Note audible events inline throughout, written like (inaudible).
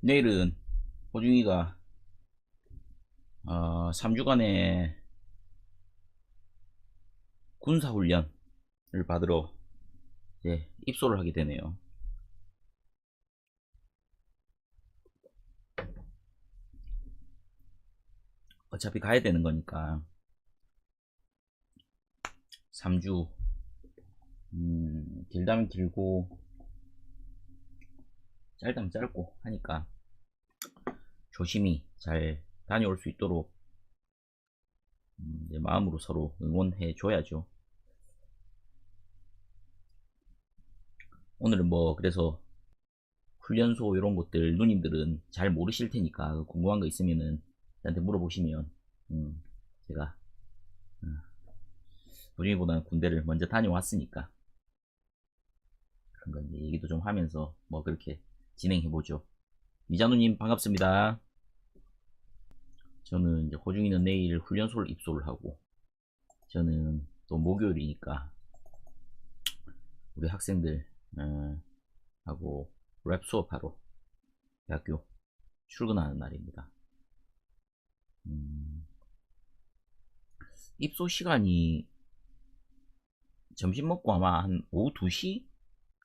내일은 호중이가 어, 3주간의 군사훈련을 받으러 이제 입소를 하게 되네요. 어차피 가야 되는 거니까 3주 음, 길다면 길고 짧다면 짧고 하니까 조심히 잘 다녀올 수 있도록 음, 마음으로 서로 응원해 줘야죠. 오늘은 뭐 그래서 훈련소 이런 것들 누님들은 잘 모르실 테니까 궁금한 거 있으면은 저한테 물어보시면 음, 제가 부중이보다는 군대를 먼저 다녀왔으니까 그런 건 얘기도 좀 하면서 뭐 그렇게 진행해 보죠. 이장누님 반갑습니다. 저는 이제 호중이는 내일 훈련소를 입소를 하고 저는 또 목요일이니까 우리 학생들 어, 하고 랩 수업하러 대학교 출근하는 날입니다. 음, 입소 시간이 점심 먹고 아마 한 오후 2시?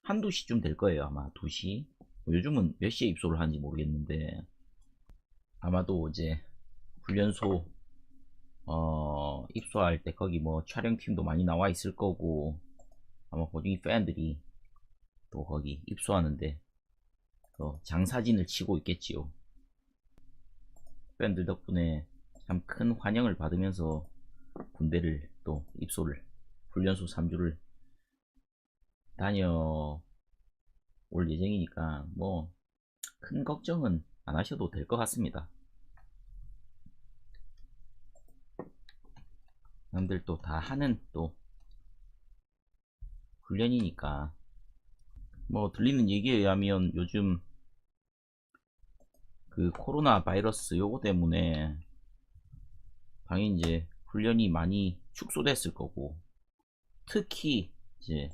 한두 시쯤 될 거예요. 아마 2시. 뭐 요즘은 몇 시에 입소를 하는지 모르겠는데 아마도 이제 훈련소 어, 입소할 때 거기 뭐 촬영팀도 많이 나와 있을 거고 아마 호중이 팬들이 또 거기 입소하는데 또 장사진을 치고 있겠지요. 팬들 덕분에 참 큰 환영을 받으면서 군대를 또 입소를 훈련소 3주를 다녀 올 예정이니까 뭐 큰 걱정은 안 하셔도 될 것 같습니다. 남들 또 다 하는 또 훈련이니까 뭐 들리는 얘기에 의하면 요즘 그 코로나 바이러스 요거 때문에 당연히 이제 훈련이 많이 축소됐을 거고 특히 이제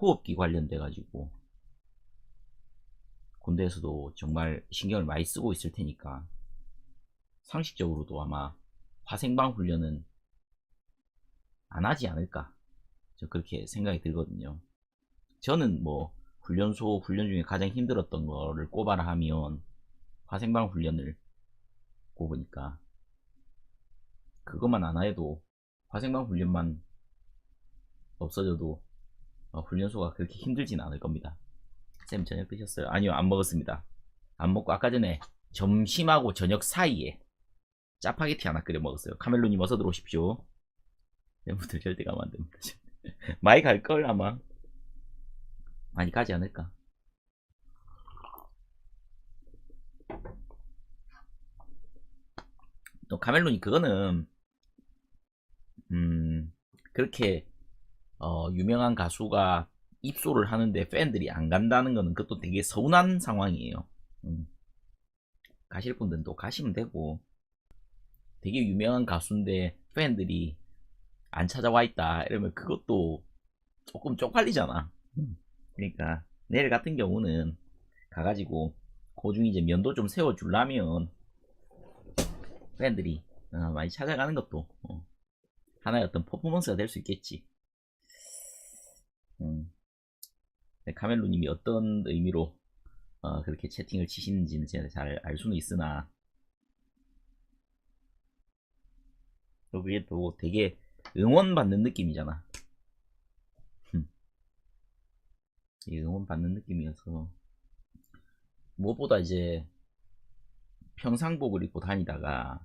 호흡기 관련돼 가지고 군대에서도 정말 신경을 많이 쓰고 있을 테니까 상식적으로도 아마 화생방 훈련은 안 하지 않을까? 저 그렇게 생각이 들거든요. 저는 뭐 훈련소 훈련 중에 가장 힘들었던 거를 꼽아라 하면 화생방 훈련을 꼽으니까 그것만 안 해도 화생방 훈련만 없어져도 어, 훈련소가 그렇게 힘들진 않을 겁니다. 쌤 저녁 드셨어요? 아니요 안 먹었습니다. 안 먹고 아까 전에 점심하고 저녁 사이에 짜파게티 하나 끓여 먹었어요. 카멜로님 어서 들어오십시오. 쌤분들 절대 가면 안 됩니다. (laughs) 많이 갈 걸 아마 많이 가지 않을까. 또 카멜로님 그거는 음 그렇게 어, 유명한 가수가 입소를 하는데 팬들이 안 간다는 거는 그것도 되게 서운한 상황이에요. 음. 가실 분들은 또 가시면 되고 되게 유명한 가수인데 팬들이 안 찾아와 있다 이러면 그것도 조금 쪽팔리잖아. 음. 그러니까 내일 같은 경우는 가가지고 고중이 이제 면도 좀 세워주려면 팬들이 어, 많이 찾아가는 것도 어, 하나의 어떤 퍼포먼스가 될 수 있겠지. 음. 네, 카멜로님이 어떤 의미로 어, 그렇게 채팅을 치시는지는 제가 잘 알 수는 있으나 또 그게 또 되게 응원받는 느낌이잖아. 이 응원받는 느낌이어서 무엇보다 이제 평상복을 입고 다니다가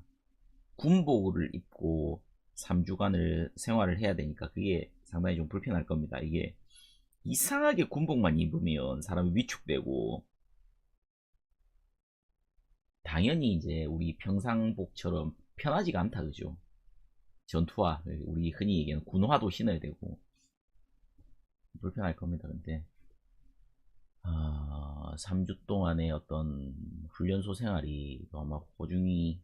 군복을 입고 3주간을 생활을 해야 되니까 그게 상당히 좀 불편할 겁니다. 이게 이상하게 군복만 입으면 사람이 위축되고 당연히 이제 우리 평상복처럼 편하지가 않다 그죠? 전투화 우리 흔히 얘기하는 군화도 신어야 되고 불편할 겁니다. 근데 아, 3주 동안의 어떤 훈련소 생활이 아마 호중이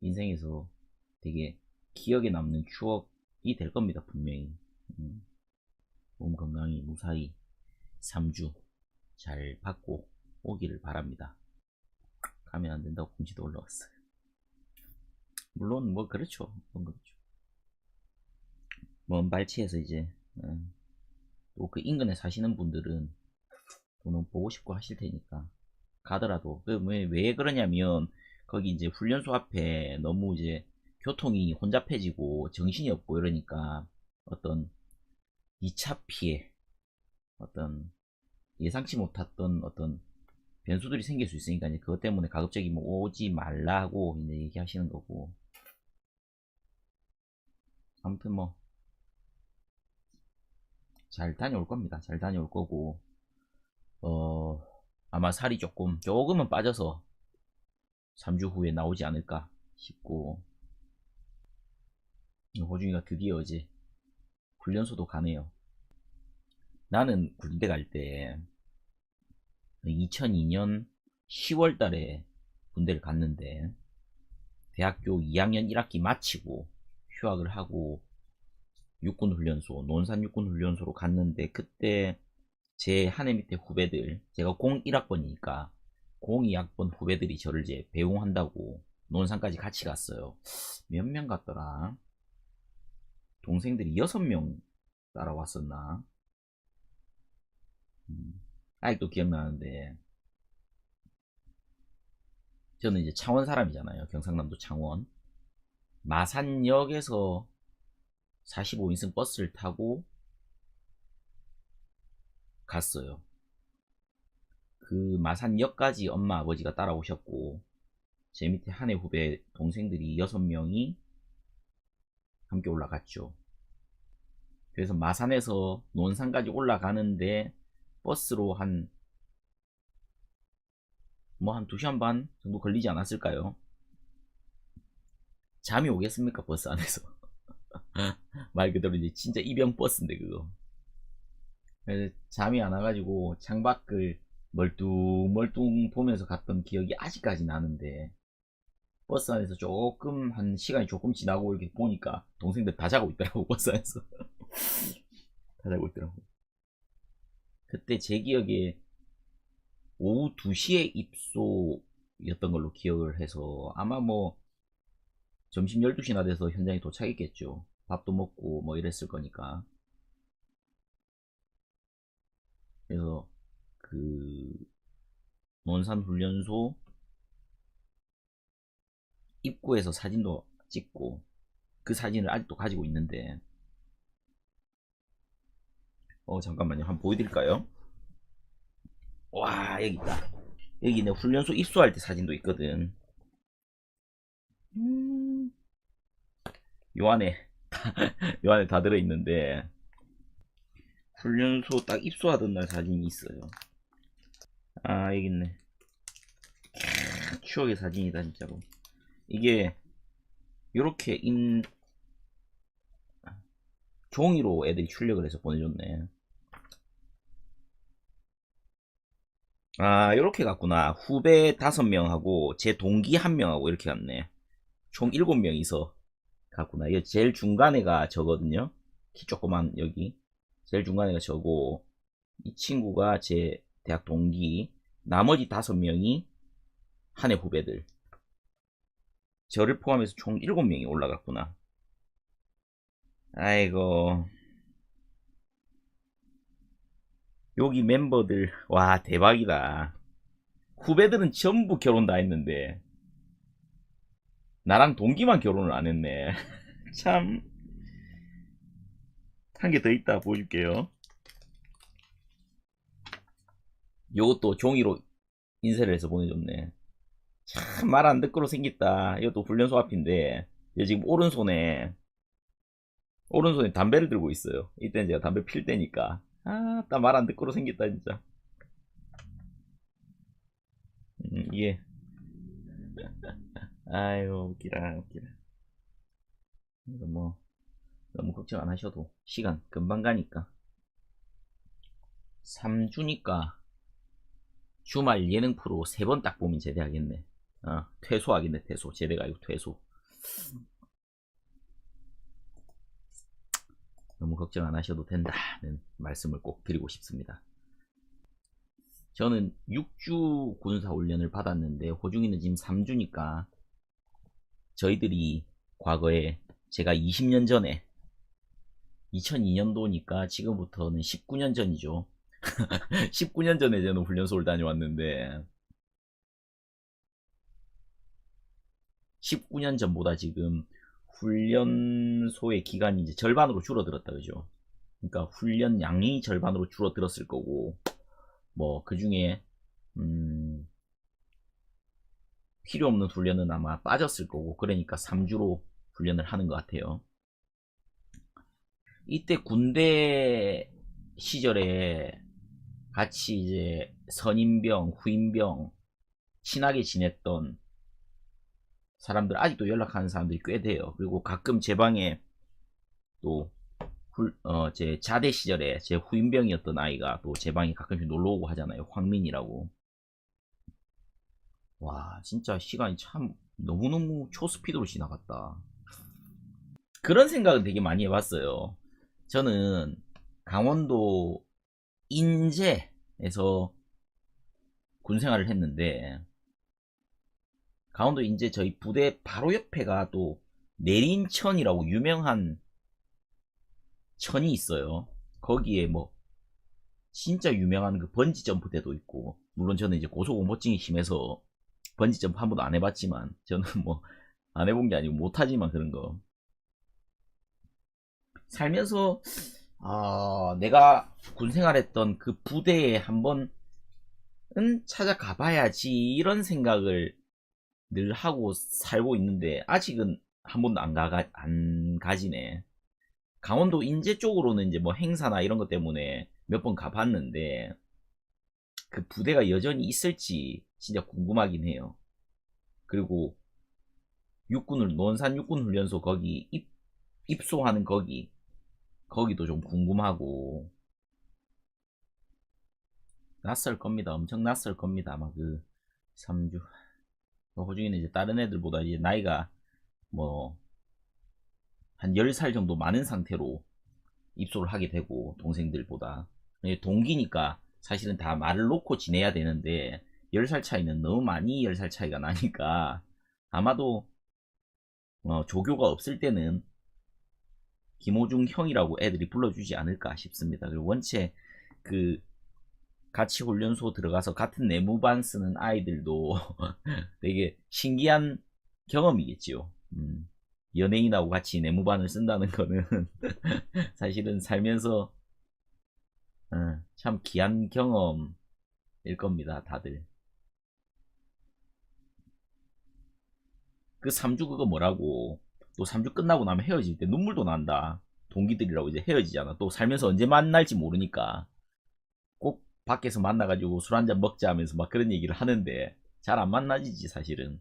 인생에서 되게 기억에 남는 추억이 될 겁니다. 분명히 음. 몸 건강히 무사히 3주 잘 받고 오기를 바랍니다. 가면 안 된다고 공지도 올라왔어요. 물론 뭐 그렇죠. 그건 그렇죠. 먼 발치에서 이제 또그 인근에 사시는 분들은 또는 보고 싶고 하실 테니까 가더라도 그 왜, 왜 그러냐면 거기 이제 훈련소 앞에 너무 이제 교통이 혼잡해지고 정신이 없고 이러니까 어떤 2차 피해 어떤 예상치 못했던 어떤 변수들이 생길 수 있으니까 이제 그것 때문에 가급적이 뭐 오지 말라고 이제 얘기하시는 거고. 아무튼 뭐 잘 다녀올 겁니다. 잘 다녀올 거고. 어 아마 살이 조금 조금은 빠져서 3주 후에 나오지 않을까 싶고. 호중이가 드디어 어제 훈련소도 가네요. 나는 군대 갈 때 2002년 10월 달에 군대를 갔는데 대학교 2학년 1학기 마치고 휴학을 하고 육군훈련소, 논산 육군훈련소로 갔는데 그때 제한해 밑에 후배들, 제가 01학번이니까 02학번 후배들이 저를 이제 배웅한다고 논산까지 같이 갔어요. 몇 명 갔더라? 동생들이 6명 따라왔었나? 음, 아직도 기억나는데 저는 이제 창원 사람이잖아요. 경상남도 창원. 마산역에서 45인승 버스를 타고 갔어요. 그 마산역까지 엄마 아버지가 따라오셨고 제 밑에 한해 후배 동생들이 6명이 함께 올라갔죠. 그래서 마산에서 논산까지 올라가는데 버스로 한 뭐 한 2시간 반 정도 걸리지 않았을까요? 잠이 오겠습니까 버스 안에서 (laughs) 말 그대로 이제 진짜 입영 버스인데 그거 그래서 잠이 안 와가지고 창밖을 멀뚱멀뚱 보면서 갔던 기억이 아직까지 나는데 버스 안에서 조금 한 시간이 조금 지나고 이렇게 보니까 동생들 다 자고 있더라고 (laughs) 버스 안에서 다 자고 있더라고 그때 제 기억에 오후 2시에 입소였던 걸로 기억을 해서 아마 뭐 점심 12시나 돼서 현장에 도착했겠죠. 밥도 먹고 뭐 이랬을 거니까. 그래서 그 논산 훈련소 입구에서 사진도 찍고 그 사진을 아직도 가지고 있는데. 어 잠깐만요. 한번 보여드릴까요? 와 여기 있다. 여기 내 훈련소 입소할 때 사진도 있거든. 음, 요 안에 (laughs) 요 안에 다 들어있는데 훈련소 딱 입소하던 날 사진이 있어요. 아 여기 있네. 캬, 추억의 사진이다 진짜로 이게 요렇게 인 종이로 애들이 출력을 해서 보내줬네 아, 요렇게 갔구나. 후배 5명하고 제 동기 1명하고 이렇게 갔네. 총 7명이서 갔구나. 이거 제일 중간에가 저거든요. 키 조그만 여기. 제일 중간에가 저고 이 친구가 제 대학 동기. 나머지 5명이 한해 후배들. 저를 포함해서 총 7명이 올라갔구나. 아이고. 여기 멤버들 와 대박이다. 후배들은 전부 결혼 다 했는데. 나랑 동기만 결혼을 안 했네. (laughs) 참. 한 개 더 있다 보여줄게요. 요것도 종이로 인쇄를 해서 보내줬네 참 말 안 듣고로 생겼다 이것도 훈련소 앞인데 얘 지금 오른손에 오른손에 담배를 들고 있어요 이때는 제가 담배 필 때니까 아, 딱 말 안 듣고로 생겼다, 진짜. 음, 이게. (laughs) 아유, 웃기라, 웃기라. 이거 뭐, 너무 걱정 안 하셔도 시간 금방 가니까. 3주니까 주말 예능 프로 3번 딱 보면 제대하겠네. 어, 퇴소하겠네, 퇴소. 제대가 아니고 퇴소. 너무 걱정 안 하셔도 된다는 말씀을 꼭 드리고 싶습니다. 저는 6주 군사 훈련을 받았는데 호중이는 지금 3주니까 저희들이 과거에 제가 20년 전에 2002년도니까 지금부터는 19년 전이죠. (laughs) 19년 전에 저는 훈련소를 다녀왔는데 19년 전보다 지금 훈련소의 기간이 이제 절반으로 줄어들었다 그죠? 그러니까 훈련 양이 절반으로 줄어들었을 거고 뭐 그 중에 음, 필요 없는 훈련은 아마 빠졌을 거고 그러니까 3주로 훈련을 하는 것 같아요. 이때 군대 시절에 같이 이제 선임병, 후임병 친하게 지냈던 사람들 아직도 연락하는 사람들이 꽤 돼요. 그리고 가끔 제 방에 또 훌- 어, 제 자대 시절에 제 후임병이었던 아이가 또 제 방에 가끔씩 놀러 오고 하잖아요. 황민이라고. 와, 진짜 시간이 참 너무너무 초스피드로 지나갔다. 그런 생각을 되게 많이 해봤어요. 저는 강원도 인제에서 군 생활을 했는데, 강원도 인제 저희 부대 바로 옆에가 또 내린천이라고 유명한 천이 있어요. 거기에 뭐 진짜 유명한 그 번지 점프대도 있고 물론 저는 이제 고소공포증이 심해서 번지 점프 한 번도 안 해봤지만 저는 뭐 안 해본 게 아니고 못하지만 그런 거 살면서 아 내가 군 생활했던 그 부대에 한번은 찾아가 봐야지 이런 생각을 늘 하고 살고 있는데 아직은 한 번도 안 가, 안 가지네. 강원도 인제 쪽으로는 이제 뭐 행사나 이런 것 때문에 몇 번 가봤는데 그 부대가 여전히 있을지 진짜 궁금하긴 해요. 그리고 육군을 논산 육군 훈련소 거기 입, 입소하는 거기 거기도 좀 궁금하고 낯설 겁니다. 엄청 낯설 겁니다. 아마 그 3주 호중이는 이제 다른 애들보다 이제 나이가 뭐 한 10살 정도 많은 상태로 입소를 하게 되고 동생들보다 예, 동기니까 사실은 다 말을 놓고 지내야 되는데 10살 차이는 너무 많이 10살 차이가 나니까 아마도 어, 조교가 없을 때는 김호중 형이라고 애들이 불러주지 않을까 싶습니다. 그리고 원체 그 같이 훈련소 들어가서 같은 내무반 쓰는 아이들도 (laughs) 되게 신기한 경험이겠지요. 음, 연예인하고 같이 내무반을 쓴다는 거는 (laughs) 사실은 살면서 어, 참 귀한 경험일 겁니다, 다들. 그 3주 그거 뭐라고 또 3주 끝나고 나면 헤어질 때 눈물도 난다. 동기들이라고 이제 헤어지잖아. 또 살면서 언제 만날지 모르니까 꼭 밖에서 만나가지고 술 한잔 먹자 하면서 막 그런 얘기를 하는데 잘 안 만나지지 사실은.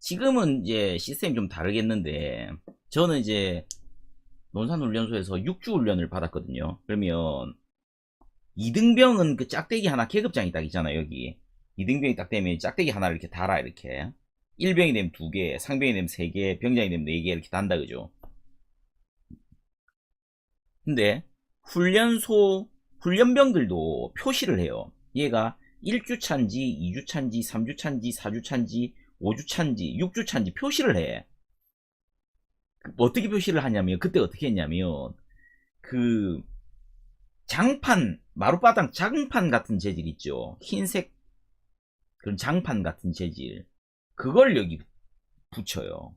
지금은 이제 시스템이 좀 다르겠는데 저는 이제 논산훈련소에서 6주 훈련을 받았거든요. 그러면 이등병은 그 짝대기 하나 계급장이 딱 있잖아요 여기 이등병이 딱 되면 짝대기 하나를 이렇게 달아 이렇게 1병이 되면 2개, 상병이 되면 3개, 병장이 되면 4개 이렇게 단다 그죠? 근데 훈련소 훈련병들도 표시를 해요. 얘가 1주 차인지, 2주 차인지, 3주 차인지, 4주 차인지, 5주 차인지, 6주 차인지 표시를 해. 그 어떻게 표시를 하냐면 그때 어떻게 했냐면 그 장판 마룻바닥 장판 같은 재질 있죠. 흰색 그런 장판 같은 재질 그걸 여기 붙여요.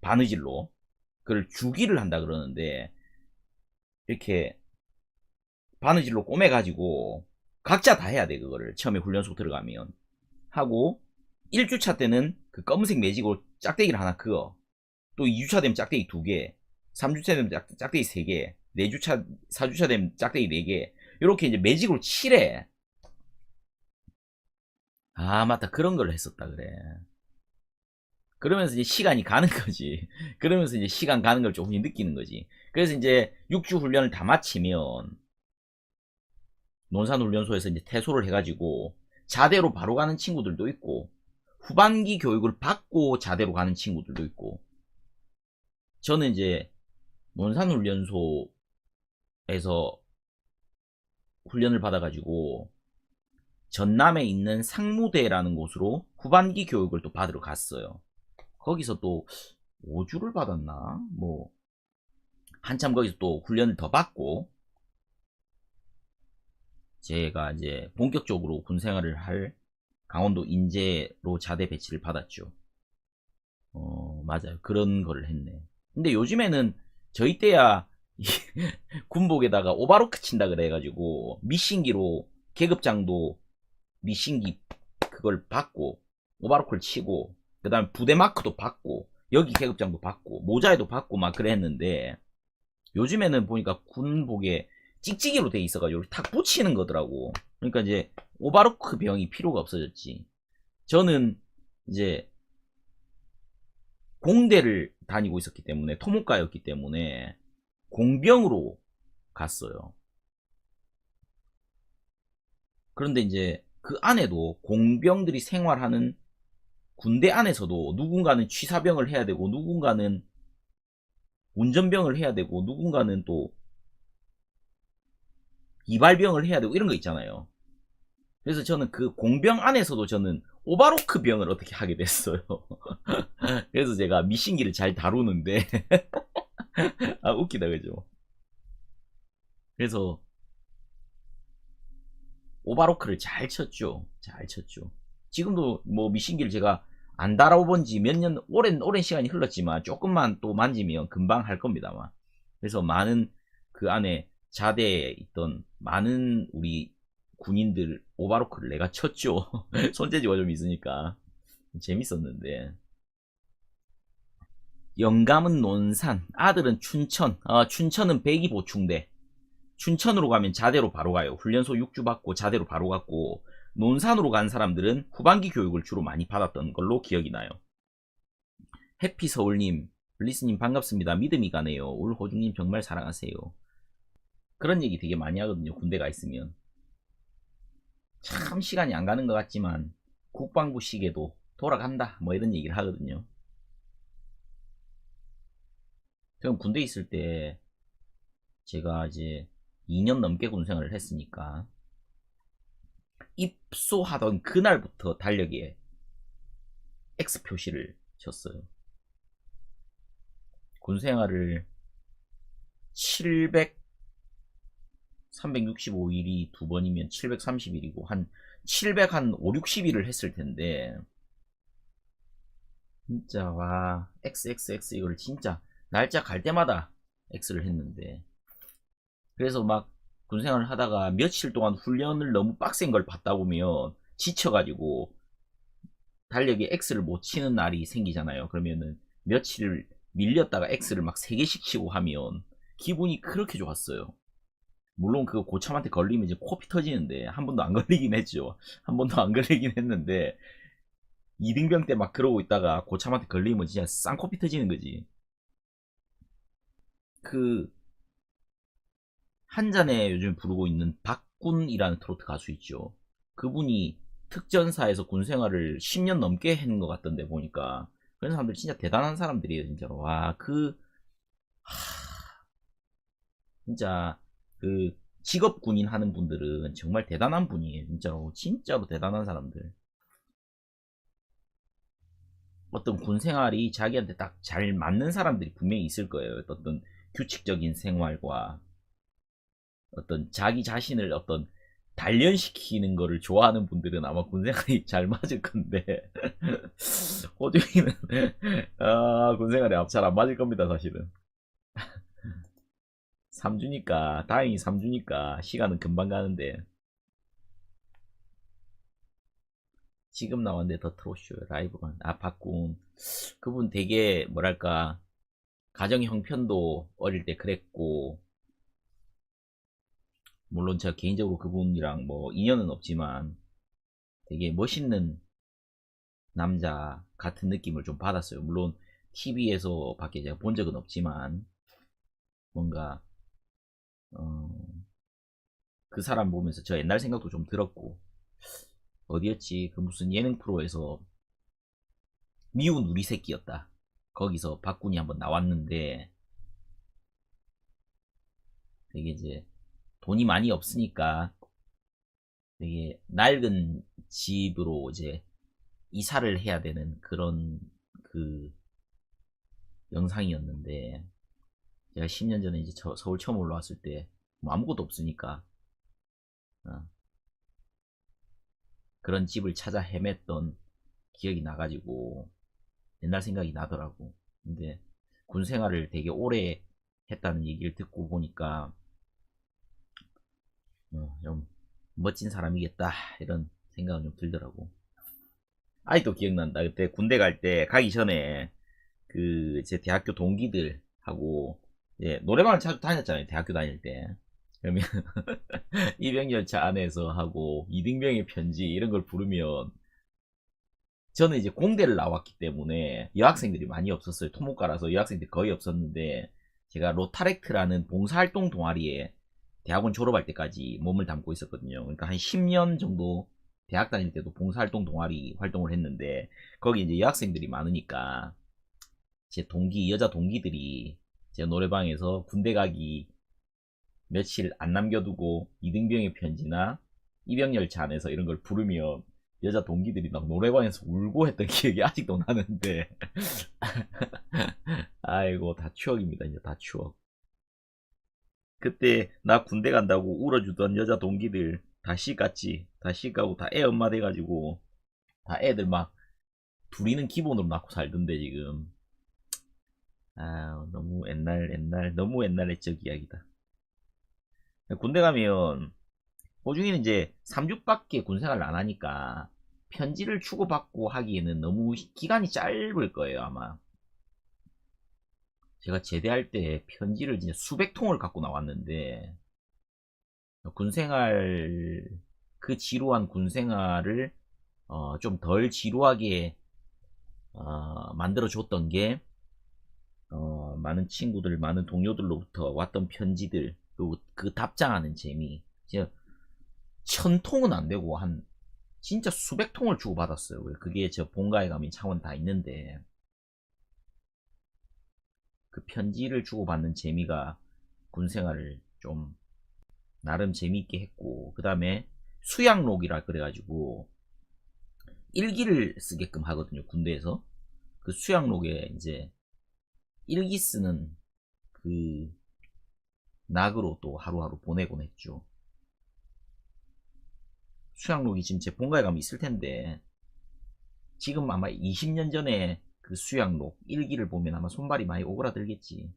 바느질로 그걸 주기를 한다 그러는데 이렇게 바느질로 꼬매가지고 각자 다 해야 돼 그거를. 처음에 훈련소 들어가면. 하고 1주차 때는 그 검은색 매직으로 짝대기를 하나 그어. 또 2주차 되면 짝대기 2개 3주차 되면 짝, 짝대기 3개 4주차 4주차 되면 짝대기 4개 이렇게 이제 매직으로 칠해. 아 맞다. 그런 걸 했었다 그래. 그러면서 이제 시간이 가는 거지. (laughs) 그러면서 이제 시간 가는 걸 조금씩 느끼는 거지. 그래서 이제 6주 훈련을 다 마치면 논산훈련소에서 이제 퇴소를 해가지고 자대로 바로 가는 친구들도 있고 후반기 교육을 받고 자대로 가는 친구들도 있고 저는 이제 논산훈련소에서 훈련을 받아가지고 전남에 있는 상무대라는 곳으로 후반기 교육을 또 받으러 갔어요. 거기서 또 5주를 받았나? 뭐 한참 거기서 또 훈련을 더 받고 제가 이제 본격적으로 군 생활을 할 강원도 인제로 자대 배치를 받았죠. 어, 맞아요. 그런 거를 했네. 근데 요즘에는 저희 때야 이 (laughs) 군복에다가 오바로크 친다 그래가지고 미신기로 계급장도 미신기 그걸 받고 오바로크를 치고 그 다음에 부대 마크도 받고 여기 계급장도 받고 모자에도 받고 막 그랬는데 요즘에는 보니까 군복에 찍찍이로 돼 있어가지고 탁 붙이는 거더라고. 그러니까 이제 오바로크 병이 필요가 없어졌지. 저는 이제 공대를 다니고 있었기 때문에 토목과였기 때문에 공병으로 갔어요. 그런데 이제 그 안에도 공병들이 생활하는 군대 안에서도 누군가는 취사병을 해야 되고 누군가는 운전병을 해야 되고 누군가는 또 이발병을 해야 되고 이런 거 있잖아요. 그래서 저는 그 공병 안에서도 저는 오바로크 병을 어떻게 하게 됐어요. (laughs) 그래서 제가 미신기를 잘 다루는데 (laughs) 아 웃기다 그죠? 그래서 오바로크를 잘 쳤죠. 잘 쳤죠. 지금도 뭐 미신기를 제가 안 달아본 지 몇 년 오랜 오랜 시간이 흘렀지만 조금만 또 만지면 금방 할 겁니다만. 그래서 많은 그 안에 자대에 있던 많은 우리 군인들 오바로크를 내가 쳤죠. (laughs) 손재주가 좀 있으니까 재밌었는데. 영감은 논산, 아들은 춘천. 아, 춘천은 백이 보충대. 춘천으로 가면 자대로 바로 가요. 훈련소 6주 받고 자대로 바로 갔고 논산으로 간 사람들은 후반기 교육을 주로 많이 받았던 걸로 기억이 나요. 해피서울님, 블리스님 반갑습니다. 믿음이 가네요. 울호중님 정말 사랑하세요. 그런 얘기 되게 많이 하거든요. 군대가 있으면. 참 시간이 안 가는 것 같지만 국방부 시계도 돌아간다. 뭐 이런 얘기를 하거든요. 저는 군대 있을 때 제가 이제 2년 넘게 군 생활을 했으니까 입소하던 그날부터 달력에 X 표시를 쳤어요. 군 생활을 700 365일이 두 번이면 730일이고 한 700 한 5, 60일을 했을 텐데 진짜 와 XXX 이걸 진짜 날짜 갈 때마다 X를 했는데 그래서 막 군생활을 하다가 며칠 동안 훈련을 너무 빡센 걸 받다 보면 지쳐가지고 달력에 X를 못 치는 날이 생기잖아요. 그러면은 며칠 밀렸다가 X를 막 3개씩 치고 하면 기분이 그렇게 좋았어요. 물론 그거 고참한테 걸리면 이제 코피 터지는데 한 번도 안 (laughs) 걸리긴 했죠. 한 번도 안 걸리긴 했는데 이등병 때 막 그러고 있다가 고참한테 걸리면 진짜 쌍코피 터지는 거지. 그 한 잔에 요즘 부르고 있는 박군이라는 트로트 가수 있죠. 그분이 특전사에서 군 생활을 10년 넘게 했는 것 같던데 보니까 그런 사람들 진짜 대단한 사람들이에요 진짜로 와그 진짜 그 직업 군인 하는 분들은 정말 대단한 분이에요. 진짜로. 진짜로 대단한 사람들. 어떤 군 생활이 자기한테 딱 잘 맞는 사람들이 분명히 있을 거예요. 어떤 규칙적인 생활과 어떤 자기 자신을 어떤 단련시키는 거를 좋아하는 분들은 아마 군 생활이 (laughs) 잘 맞을 건데. (laughs) 호중이는 아 군 생활이 잘 안 맞을 겁니다 사실은 3주니까 다행히 3주니까 시간은 금방 가는데. 지금 나왔는데 더 트로쇼 라이브가 아 박군 그분 되게 뭐랄까 가정 형편도 어릴 때 그랬고 물론 제가 개인적으로 그분이랑 뭐 인연은 없지만 되게 멋있는 남자 같은 느낌을 좀 받았어요. 물론 TV에서 밖에 제가 본 적은 없지만 뭔가 어, 그 사람 보면서 저 옛날 생각도 좀 들었고 어디였지 그 무슨 예능 프로에서 미운 우리 새끼였다. 거기서 박군이 한번 나왔는데 되게 이제 돈이 많이 없으니까 되게 낡은 집으로 이제 이사를 해야 되는 그런 그 영상이었는데 제가 10년 전에 이제 저- 서울 처음 올라왔을 때 뭐 아무것도 없으니까 어, 그런 집을 찾아 헤맸던 기억이 나가지고 옛날 생각이 나더라고. 근데 군 생활을 되게 오래 했다는 얘기를 듣고 보니까 어, 좀 멋진 사람이겠다 이런 생각은 좀 들더라고. 아직도 기억난다. 그때 군대 갈 때 가기 전에 그 제 대학교 동기들하고 예, 노래방을 자주 다녔잖아요. 대학교 다닐 때. 그러면 (laughs) 이병열차 안에서 하고 이등병의 편지 이런 걸 부르면 저는 이제 공대를 나왔기 때문에 여학생들이 많이 없었어요. 토목과라서 여학생들이 거의 없었는데 제가 로타렉트라는 봉사활동 동아리에 대학원 졸업할 때까지 몸을 담고 있었거든요. 그러니까 한 10년 정도 대학 다닐 때도 봉사활동 동아리 활동을 했는데 거기 이제 여학생들이 많으니까 제 동기 여자 동기들이 제 노래방에서 군대 가기 며칠 안 남겨두고 이등병의 편지나 이병열차 안에서 이런 걸 부르면 여자 동기들이 막 노래방에서 울고 했던 (laughs) 기억이 아직도 나는데. (laughs) 아이고 다 추억입니다 이제 다 추억. 그때 나 군대 간다고 울어주던 여자 동기들 다시 갔지 다시 가고 다 애 엄마 돼가지고 다 애들 막 둘이는 기본으로 낳고 살던데 지금 아 너무 옛날 옛날 너무 옛날 옛적 이야기다. 군대 가면 호중이는 이제 3주밖에 군생활을 안 하니까 편지를 주고받고 하기에는 너무 기간이 짧을 거예요 아마. 제가 제대할 때 편지를 진짜 수백 통을 갖고 나왔는데 군생활 그 지루한 군생활을 어, 좀 덜 지루하게 어, 만들어 줬던 게 어, 많은 친구들 많은 동료들로부터 왔던 편지들 또그 답장하는 재미. 진짜 천 통은 안 되고 한 진짜 수백 통을 주고 받았어요. 그게 저 본가에 가면 차원 다 있는데. 그 편지를 주고 받는 재미가 군 생활을 좀 나름 재미있게 했고 그 다음에 수양록이라 그래가지고 일기를 쓰게끔 하거든요 군대에서. 그 수양록에 이제 일기 쓰는 그 낙으로 또 하루하루 보내곤 했죠. 수양록이 지금 제 본가에 가면 있을 텐데 지금 아마 20년 전에 그 수양록 일기를 보면 아마 손발이 많이 오그라들겠지.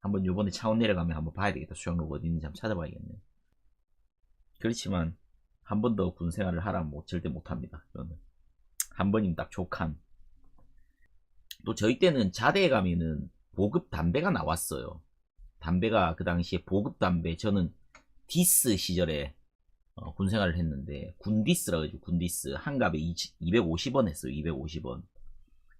한번 요번에 차원 내려가면 한번 봐야 되겠다. 수양록 어디 있는지 한번 찾아봐야겠네. 그렇지만 한 번 더 군 생활을 하라면 뭐 절대 못합니다. 저는 한 번이면 딱 족한. 또 저희 때는 자대에 가면은 보급 담배가 나왔어요. 담배가 그 당시에 보급 담배 저는 디스 시절에 어, 군 생활을 했는데 군디스라 그러죠. 군디스. 한갑에 250원 했어요. 250원.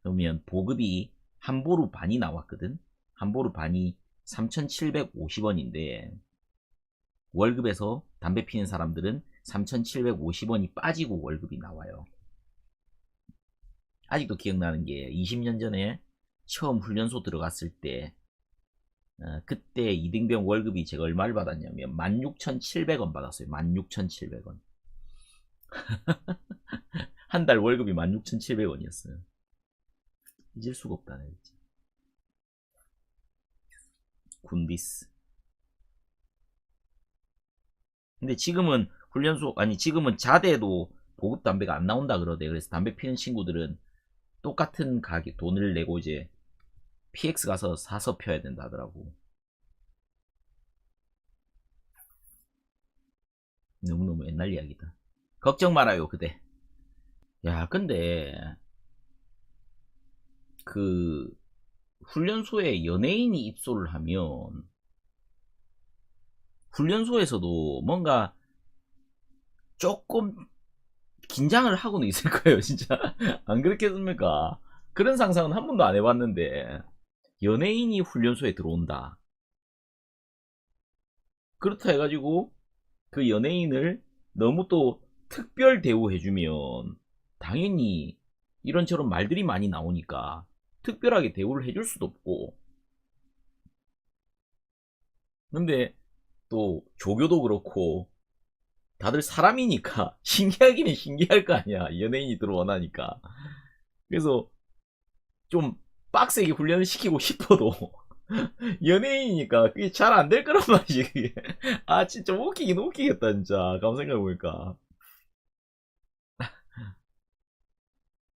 그러면 보급이 한 보루 반이 나왔거든? 한 보루 반이 3750원인데 월급에서 담배 피는 사람들은 3750원이 빠지고 월급이 나와요 아직도 기억나는 게 20년 전에 처음 훈련소 들어갔을 때 어, 그때 이등병 월급이 제가 얼마를 받았냐면 16,700원 받았어요. 16,700원. (laughs) 한 달 월급이 16,700원이었어요. 잊을 수가 없다네, 진짜. 군디스. 근데 지금은 훈련소, 아니, 지금은 자대도 보급 담배가 안 나온다 그러대. 그래서 담배 피는 친구들은 똑같은 가격, 돈을 내고 이제 PX 가서 사서 펴야 된다 하더라고. 너무너무 옛날 이야기다. 걱정 말아요, 그대. 야, 근데, 그, 훈련소에 연예인이 입소를 하면, 훈련소에서도 뭔가 조금 긴장을 하고는 있을 (laughs) 거예요, 진짜. 안 그렇겠습니까? 그런 상상은 한 번도 안 해봤는데, 연예인이 훈련소에 들어온다. 그렇다 해가지고 그 연예인을 너무 또 특별 대우해주면 당연히 이런저런 말들이 많이 나오니까 특별하게 대우를 해줄 수도 없고 근데 또 조교도 그렇고 다들 사람이니까 (laughs) 신기하기는 신기할 거 아니야. 연예인이 들어원하니까. 그래서 좀 빡세게 훈련을 시키고 싶어도 (laughs) 연예인이니까 그게 잘 안 될 거란 (laughs) 말이지. 아 진짜 웃기긴 웃기겠다 진짜. 가만 생각해보니까.